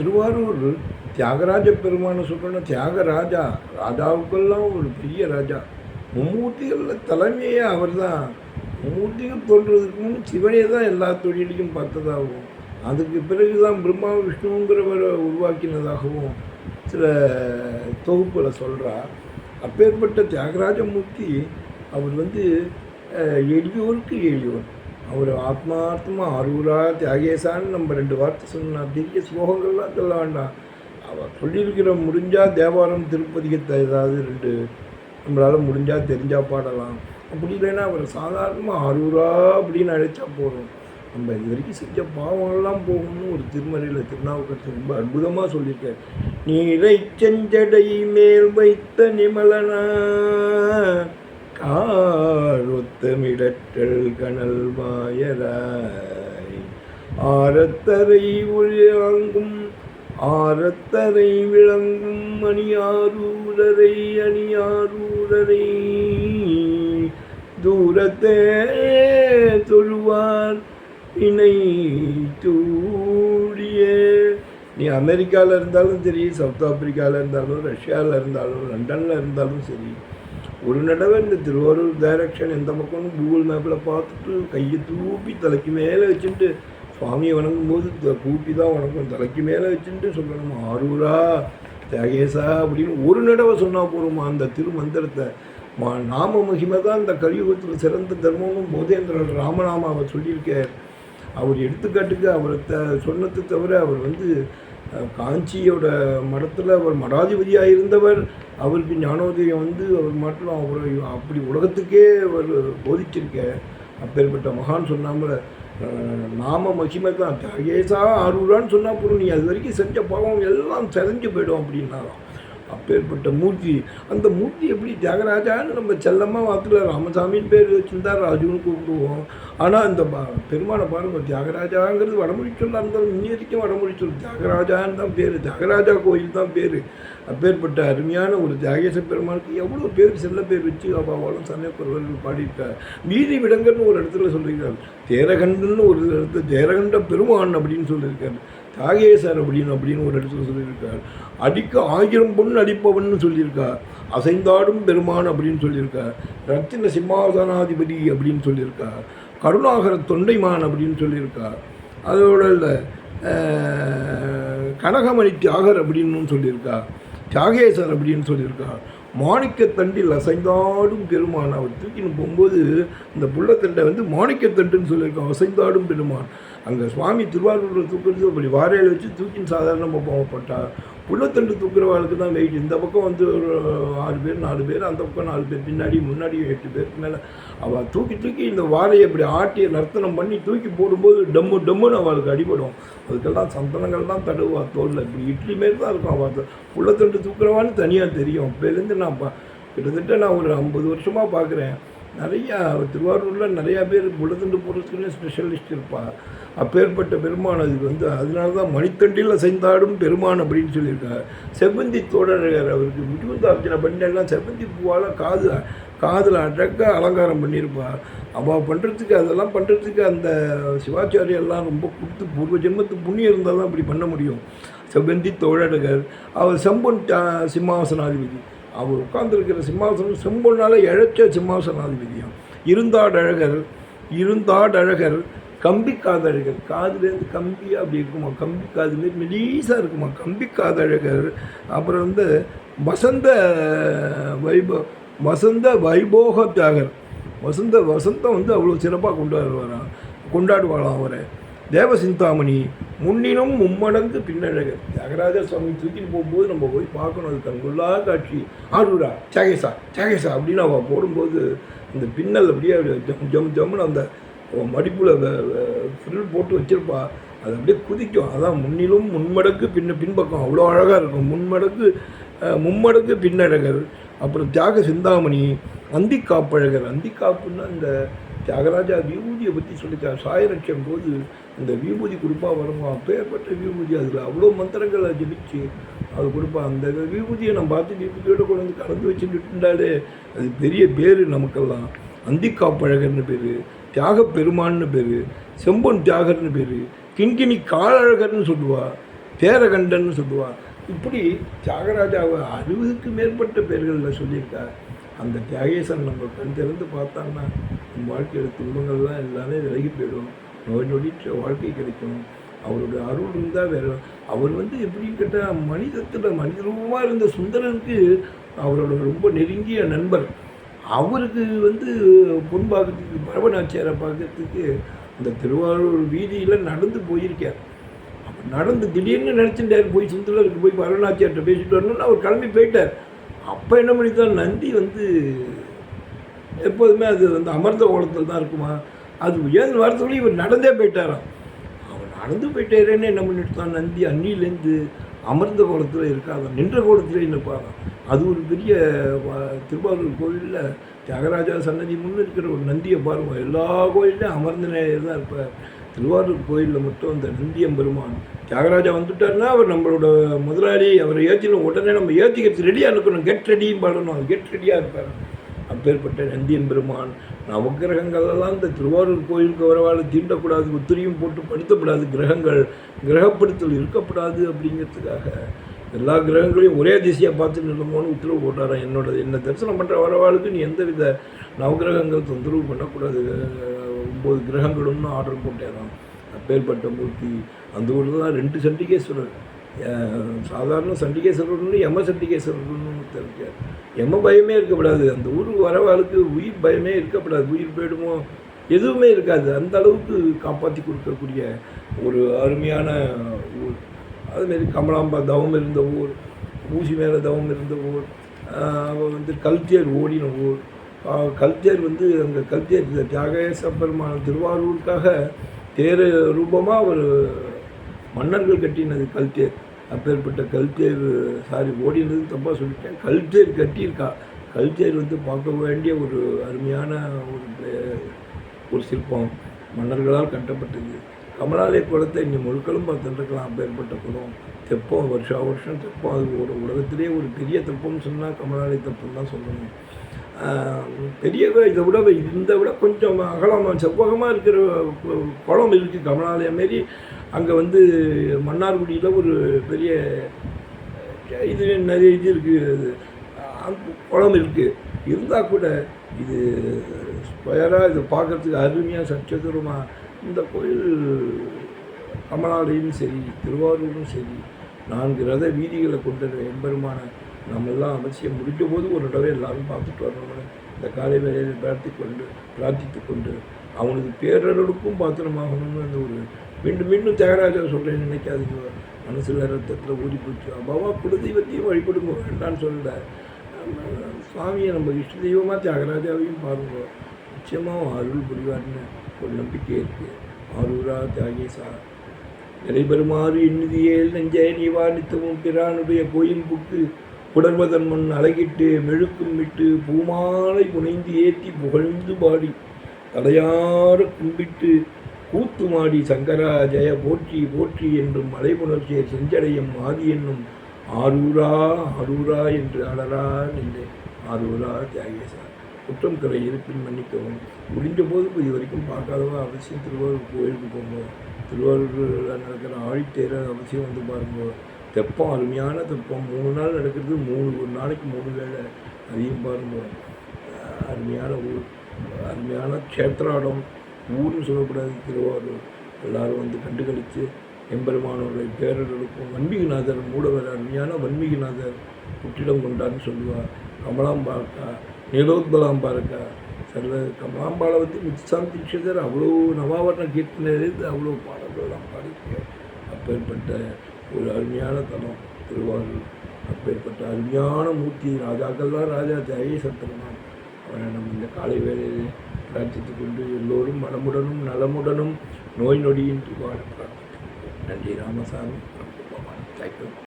திருவாரூர் தியாகராஜ பெருமானை சொல்லணும் தியாகராஜா ராஜாவுக்கெல்லாம் ஒரு பெரிய ராஜா. மும்மூர்த்திகளில் தலைமையே அவர் தான் மும்மூர்த்திகள் தோன்றதுக்கு முன் சிவனே தான் எல்லா தொழிலையும் பார்த்ததாகவும் அதுக்கு பிறகு தான் பிரம்மா விஷ்ணுங்கிறவரை உருவாக்கினதாகவும் சில தொகுப்பில் சொல்கிறா அப்பேற்பட்ட தியாகராஜமூர்த்தி அவர் வந்து எளியோருக்கு எளியோர் அவர் ஆத்மார்த்தமாக அரூரா தியாகேசான்னு நம்ம ரெண்டு வார்த்தை சொன்னால் பெரிய ஸ்லோகங்கள்லாம் சொல்ல வேண்டாம் அவர் சொல்லியிருக்கிற முடிஞ்சால் தேவாரம் திருப்பதிக்கு ஏதாவது ரெண்டு நம்மளால் முடிஞ்சால் தெரிஞ்சால் பாடலாம். அப்படி இல்லைன்னா அவர் சாதாரணமாக அரூரா அப்படின்னு அழைச்சா போதும். நம்ம இது வரைக்கும் செஞ்ச பாவங்கள்லாம் போகணும்னு ஒரு திருமறையில் திருநாவுக்கரசு ரொம்ப அற்புதமாக சொல்லியிருக்கார். நீரை செஞ்சடை மேல் வைத்த நிமலனா காரொத்தமிடற்றல் கனல் மாயராய் ஆரத்தரை விளங்கும் ஆரத்தரை விளங்கும் மணியாரூரரை அணியாரூரரை. தூரத்தே தொழுவார் இணை தூடிய நீ அமெரிக்காவில் இருந்தாலும் சரி சவுத் ஆப்பிரிக்காவில் இருந்தாலும் ரஷ்யாவில் இருந்தாலும் லண்டனில் இருந்தாலும் சரி ஒரு நடவை இந்த திருவாரூர் டைரக்ஷன் எந்த பக்கம்னு கூகுள் மேப்பில் பார்த்துட்டு கையை தூப்பி தலைக்கு மேலே வச்சுட்டு சுவாமியை வணங்கும் போது கூப்பி தான் வணக்கம் தலைக்கு மேலே வச்சுட்டு சொல்லணும் ஆரூரா தியாகேசா அப்படின்னு ஒரு நடவை சொன்னால் போதுமா அந்த திருமந்திரத்தை மா நாம மகிமை தான் இந்த கலியுகத்தில் சிறந்த தர்மமும் போதேந்திரன் அவர் சொல்லியிருக்கார் அவர் எடுத்துக்காட்டுக்கு அவரை த சொன்னதை தவிர அவர் வந்து காஞ்சியோட மடத்தில் அவர் மடாதிபதியாக இருந்தவர் அவருக்கு ஞானோதயம் வந்து அவர் மட்டும் அவர் அப்படி உலகத்துக்கே அவர் போதிச்சிருக்க. அப்பேற்பட்ட மகான் சொன்னாமல் நாம மகிமை தான் தகேசா ஆரூரான்னு சொன்னால் போதும் நீ அது வரைக்கும் செஞ்ச பாவம் எல்லாம் செதஞ்சு போயிடும் அப்படின்னாலாம் அப்பேற்பட்ட மூர்த்தி. அந்த மூர்த்தி எப்படி தியாகராஜான்னு நம்ம செல்லமாக வார்த்தையில் ராமசாமின்னு பேர் வச்சுருந்தா ராஜுன்னு கூப்பிடுவோம். ஆனால் இந்த பா பெருமானை பாருங்கள் தியாகராஜாங்கிறது வடமொழி சொல்ல இருந்தாலும் இன்னி வரைக்கும் வடமொழி சொல். தியாகராஜான்னு தான் பேர். தியாகராஜா கோயில் தான் பேர். அப்பேற்பட்ட அருமையான ஒரு தியாகேச பெருமானுக்கு எவ்வளோ பேர் செல்ல பேர் வச்சு அபாவாலும் சமயக்குறவர்கள் பாடியிருக்கார். மீதி விடங்கன்னு ஒரு இடத்துல சொல்லியிருக்கார். தேரகண்டன்னு ஒரு இடத்துல தேரகண்ட பெருமான் அப்படின்னு சொல்லியிருக்காரு. தியாகேசர் அப்படின்னு அப்படின்னு ஒரு இடத்துல சொல்லியிருக்கார். அடிக்க ஆயிரம் பொண்ணு அடிப்பவன் சொல்லியிருக்கார். அசைந்தாடும் பெருமான் அப்படின்னு சொல்லியிருக்கார். ரத்தின சிம்மாசனாதிபதி அப்படின்னு சொல்லியிருக்கார். கருணாகர தொண்டைமான் அப்படின்னு சொல்லியிருக்கார். அதோட இல்லை கனகமணி தியாகர் அப்படின்னு சொல்லியிருக்கார். தியாகேசர் அப்படின்னு சொல்லியிருக்கார் மாணிக்கத்தண்டில் அசைந்தாடும் பெருமான். அவர் தூக்கின்னு போகும்போது இந்த புள்ளத்தண்டை வந்து மாணிக்கத்தண்டுன்னு சொல்லியிருக்கான் அசைந்தாடும் பெருமான். அங்கே சுவாமி திருவாரூரில் தூக்குறது அப்படி வாரையில் வச்சு தூக்கின்னு சாதாரணமாக போகப்பட்டா உள்ளத்தண்டு தூக்குறவாளுக்கு தான் வெயிட். இந்த பக்கம் வந்து ஒரு ஆறு பேர் நாலு பேர் அந்த பக்கம் நாலு பேர் பின்னாடி முன்னாடி எட்டு பேருக்கு மேலே. அவள் தூக்கி தூக்கி இந்த வாரையை இப்படி ஆட்டி நர்த்தனம் பண்ணி தூக்கி போடும்போது டம்மு டம்முன்னு அவளுக்கு அடிபடும். அதுக்கெல்லாம் சந்தனங்கள் தான் தடுவா. தோலில் இப்படி இட்லி மாரி தான் இருக்கும். அவள் உள்ளத்தண்டு தூக்குறவான்னு தனியாக தெரியும். அப்போலேருந்து நான் பா கிட்டத்தட்ட நான் ஒரு ஐம்பது வருஷமாக பார்க்குறேன் நிறையா திருவாரூரில் நிறையா பேர் புள்ளத்தண்டு போடுறதுக்குன்னு ஸ்பெஷலிஸ்ட் இருப்பாள் அப்பேற்பட்ட பெருமான் அதுக்கு வந்து அதனால தான் மணித்தண்டில் செய்தாடும் பெருமான் அப்படின்னு சொல்லியிருக்காரு செவ்வந்தி தோழர் அவருக்கு முட்டுகுந்தார்ச்சனை பண்ணெல்லாம் செவ்வந்தி பூவால் காது காதில் அழகாக அலங்காரம் பண்ணியிருப்பார். அவள் பண்ணுறதுக்கு அதெல்லாம் பண்ணுறதுக்கு அந்த சிவாச்சாரியெல்லாம் ரொம்ப கொடுத்து பூர்வ ஜென்மத்து புண்ணியம் இருந்தால் தான் அப்படி பண்ண முடியும். செவ்வந்தி தோழர்கள் அவர் செம்பொன் சிம்மாசனாதிபதி. அவர் உட்கார்ந்துருக்கிற சிம்மாசனம் செம்பொன்னால் இழைச்ச சிம்மாசனாதிபதியாம். இருந்தாடழகர் இருந்தாடழகர் கம்பி காதழகர் காதுலேருந்து கம்பியாக அப்படி இருக்குமா? கம்பி காதுலேருந்து மெலீஸாக இருக்குமா? கம்பி காதழகர். அப்புறம் வந்து வசந்த வைபோ வசந்த வைபோக தியாகர் வசந்த வசந்தம் வந்து அவ்வளோ சிறப்பாக கொண்டாடுவாராம். கொண்டாடுவாளாம் அவரை. தேவசிந்தாமணி முன்னினும் மும்மடங்கு பின்னழகர் தியாகராஜ சுவாமி தூக்கிட்டு போகும்போது நம்ம போய் பார்க்கணும். அது கண்கொள்ளா காட்சி. ஆரூரா சாகேசா சாகேசா அப்படின்னு அவள் போடும்போது அந்த பின்னல் அப்படியே ஜம் ஜம் ஜம்னு அந்த மடிப்பில் ஃபில் போட்டு வச்சிருப்பா. அது அப்படியே குதிக்கும். அதான் முன்னிலும் முன்மடக்கு பின்ன பின்பக்கம். அவ்வளோ அழகாக இருக்கும். முன்மடக்கு மும்மடங்கு மும்மடக்கு பின்னழகர். அப்புறம் தியாக சிந்தாமணி அந்திக்காப்பழகர். அந்திக்காப்புன்னா இந்த தியாகராஜா விபூதியை பற்றி சொல்லிட்டார். சாயரட்சம் போது இந்த விபூதி கொடுப்பா வருமா? பேர்பட்ட விபூதி. அதில் அவ்வளோ மந்திரங்களை ஜபிச்சு அது கொடுப்பா. அந்த விபூதியை நம்ம பார்த்து விபூதியோட கொண்டு வந்து கலந்து வச்சுட்டுண்டாலே அது பெரிய பேர் நமக்கெல்லாம். அந்திக்காப்பழகர்னு பேர் தியாக பெருமான்னு பேர் செம்பொன் தியாகர்னு பேர் கிண்கிணி காலழகர்னு சொல்லுவா தேரகண்டன்னு சொல்லுவாள் இப்படி தியாகராஜாவை அறுபதுக்கு மேற்பட்ட பேர்களில் சொல்லியிருக்கார். அந்த தியாகேசன் நம்ம கண் திறந்து பார்த்தான்னா நம்ம வாழ்க்கையில் துன்பங்கள்லாம் எல்லாமே விலகி போயிடும். நோய் நொடிற்ற வாழ்க்கை கிடைக்கும். அவருடைய அருள் இருந்தால் வேற. அவர் வந்து எப்படின்னு கேட்டால் மனிதத்தில் மனிதரூபமாக இருந்த சுந்தரனுக்கு அவரோட ரொம்ப நெருங்கிய நண்பர். அவருக்கு வந்து பொன் பார்க்கறதுக்கு பரவநாச்சியாரை பார்க்கறதுக்கு அந்த திருவாரூர் வீதியில் நடந்து போயிருக்கார். அப்போ நடந்து திடீர்னு நினச்சிட்டார் போய் சுந்தரருக்கு போய் பரவநாச்சியார்கிட்ட பேசிட்டு வரணும்னு அவர் கிளம்பி போயிட்டார். அப்போ என்ன பண்ணித்தான் நந்தி வந்து எப்போதுமே அது வந்து அமர்ந்த கோலத்தில் தான் இருக்குமா? அது ஏன் வரத்துக்குள்ளே இவர் நடந்தே போயிட்டாராம். அவர் நடந்து போயிட்டாரேன்னு என்ன பண்ணிட்டு நந்தி அன்னிலேருந்து அமர்ந்த கோலத்தில் இருக்காதான் நின்ற கோலத்திலே நிற்பாராம். அது ஒரு பெரிய திருவாரூர் கோவிலில் தியாகராஜா சன்னதி முன்னு இருக்கிற ஒரு நந்தியை பாருங்கள் எல்லா கோயிலையும் அமர்ந்த நிலையில் தான் இருப்பார். திருவாரூர் கோயிலில் மட்டும் அந்த நந்தியம் பெருமான் தியாகராஜா வந்துட்டார்னா அவர் நம்மளோட முதலாளி அவரை ஏற்றின உடனே நம்ம ஏற்றிக்கிறது ரெடியாக இருக்கணும். கெட் ரெடியும் பாடணும். கெட் ரெடியாக இருப்பார் அப்பேற்பட்ட நந்தியன் பெருமான் நவக்கிரகங்களெல்லாம் இந்த திருவாரூர் கோயிலுக்கு வரவாறு தீண்டக்கூடாது உத்திரியும் போட்டு படுத்தக்கூடாது கிரகங்கள் கிரகப்படுத்தல் இருக்கக்கூடாது அப்படிங்கிறதுக்காக எல்லா கிரகங்களையும் ஒரே திசையாக பார்த்து நிலமோன்னு உத்தரவு போட்டாராம் என்னோட என்ன தரிசனம் பண்ணுற வரவாளுக்கு நீ எந்த வித நவகிரகங்கள் தொந்தரவு பண்ணக்கூடாது. ஒம்பது கிரகங்களும்னு ஆர்டர் போட்டேராம் அப்பேற்பட்ட மூர்த்தி அந்த ஊரில் தான் ரெண்டு சண்டிகேஸ்வரர். சாதாரண சண்டிகேஸ்வரர்னு யம சண்டிகேஸ்வரர்னு தெரிஞ்சார் யம பயமே இருக்கக்கூடாது அந்த ஊருக்கு வரவாளுக்கு உயிர் பயமே இருக்கக்கூடாது உயிர் போயிடுமோ? எதுவுமே இருக்காது. அந்த அளவுக்கு காப்பாற்றி கொடுக்கக்கூடிய ஒரு அருமையான ஊர். அதுமாரி கமலாம்பா தவம் இருந்த ஊர். ஊசி மேலே தவம் இருந்த ஊர். வந்து கல்தேர் ஓடின ஊர். ஆஹ் வந்து அங்கே கல்தேர் இந்த தியாகேச பெருமாள் திருவாரூருக்காக தேர ரூபமாக ஒரு மன்னர்கள் கட்டினது கல்தேர் அப்பேற்பட்ட கல்ச்சர் சாரி ஓடினது தப்பாக சொல்லிட்டேன். கல்ச்சர் கட்டியிருக்கா. கல்ச்சர் வந்து பார்க்க வேண்டிய ஒரு அருமையான ஒரு ஒரு சிற்பம் மன்னர்களால் கட்டப்பட்டது. கமலாலய குளத்தை இன்னும் முழுக்களும் பார்த்துருக்கலாம் அப்பேற்பட்ட குளம் தெப்பம் வருஷா வருஷம் தெப்பம். அது ஒரு உலகத்திலே ஒரு பெரிய தெப்பம்னு சொன்னால் கமலாலய தெப்பம் தான் சொல்லணும். பெரிய இதை விட இந்த விட கொஞ்சம் அகலமாக செவ்வகமாக இருக்கிற குளம் இருக்குது கமலாலயம் மாரி. அங்கே வந்து மன்னார்குடியில் ஒரு பெரிய இது நிறைய இது இருக்குது குளம் இருக்குது இருந்தால் கூட இது ஸ்கொயராக இது பார்க்குறதுக்கு அருமையாக சச்சதுரமாக இந்த கோயில் கமலாலயம் சரி திருவாரூரும் சரி நான்கு ரத வீதிகளை கொண்ட எம்பெருமான நம்மெல்லாம் அவசியம் முடிஞ்ச போது ஒரு தடவை எல்லாரும் பார்த்துட்டு வரணும் இந்த காலை வேலையில் பிரார்த்தி கொண்டு பிரார்த்தித்து கொண்டு அவனுக்கு பேரர்களுக்கும் பாத்திரமாகணும்னு அந்த ஒரு மீண்டும் மீண்டும் தியாகராஜா சொல்கிறேன்னு நினைக்காதீங்க. மனசில் ரத்தத்தில் ஊறி போச்சு. அப்பாவா குலதெய்வத்தையும் வழிபடுங்க. வேண்டான்னு சொல்லல. சுவாமியை நம்ம இஷ்ட தெய்வமாக தியாகராஜாவையும் பாருங்க. நிச்சயமாக அருள் புரிவார்னு ஒரு நம்பிக்கை இருக்குது ஆரூரா தியாகேசா நிலைபெறுமாறு எண்ணுதியேல் நெஞ்சே நீவா நித்தமும் பிரானுடைய கோயில் புக்கு புடர்வதன் முன் அழகிட்டு மெழுக்கும் விட்டு பூமாலை புனைந்து ஏற்றி புகழ்ந்து பாடி தலையார கும்பிட்டு கூத்துமாடி சங்கரா ஜெய போற்றி போற்றி என்றும் மலைபுணர்ச்சியை செஞ்சடையும் ஆதி என்னும் ஆரூரா ஆரூரா என்று அலரா நின்றேன். ஆரூரா தியாகேசா குற்றம் கரை இருப்பின் மன்னிக்கவும். முடிஞ்ச போது இப்போ இது வரைக்கும் பார்க்காதவா? அவசியம் திருவாரூர் கோயிலுக்கு போங்க திருவாரூரில் நடக்கிற ஆழித்தேர அவசியம் வந்து பாருங்க. தெப்பம் அருமையான தெப்பம். மூணு நாள் நடக்கிறது மூணு ஒரு நாளைக்கு மூணு வேலை அதையும் பாருங்க. அருமையான ஊர் அருமையான க்ஷேத்ராடம் ஊர்னு சொல்லக்கூடாது திருவாரூர். எல்லாரும் வந்து கண்டு கழித்து எம்பெருமானோருடைய பேரர்களுக்கும் வன்மீகநாதர் மூடவர் அருமையான வன்மீகநாதர் புற்றிடம் கொண்டான்னு சொல்லுவார். கமலாம்பாக்கா இருக்கா நீலோத்பலாம்பா இருக்கா சர்வ கமலாம்பாளை வந்து முத்துசாமி தீட்சிதர் அவ்வளோ நவாவரண கீர்த்தனையிலிருந்து அவ்வளோ பாடல்கள்லாம் பாடியிருக்கார். அப்பேற்பட்ட ஒரு அருமையான தலம் திருவாரூர். அப்பேற்பட்ட அருமையான மூர்த்தி ராஜாக்கள்லாம் ராஜா ஜெய பெருமான் அவனை நம்ம இந்த காலை வேளையில் பிரார்த்தித்து கொண்டு எல்லோரும் மனமுடனும் நலமுடனும் நோய் நொடியின்றி வாழ நன்றி ராமசாமி. தேங்க்யூ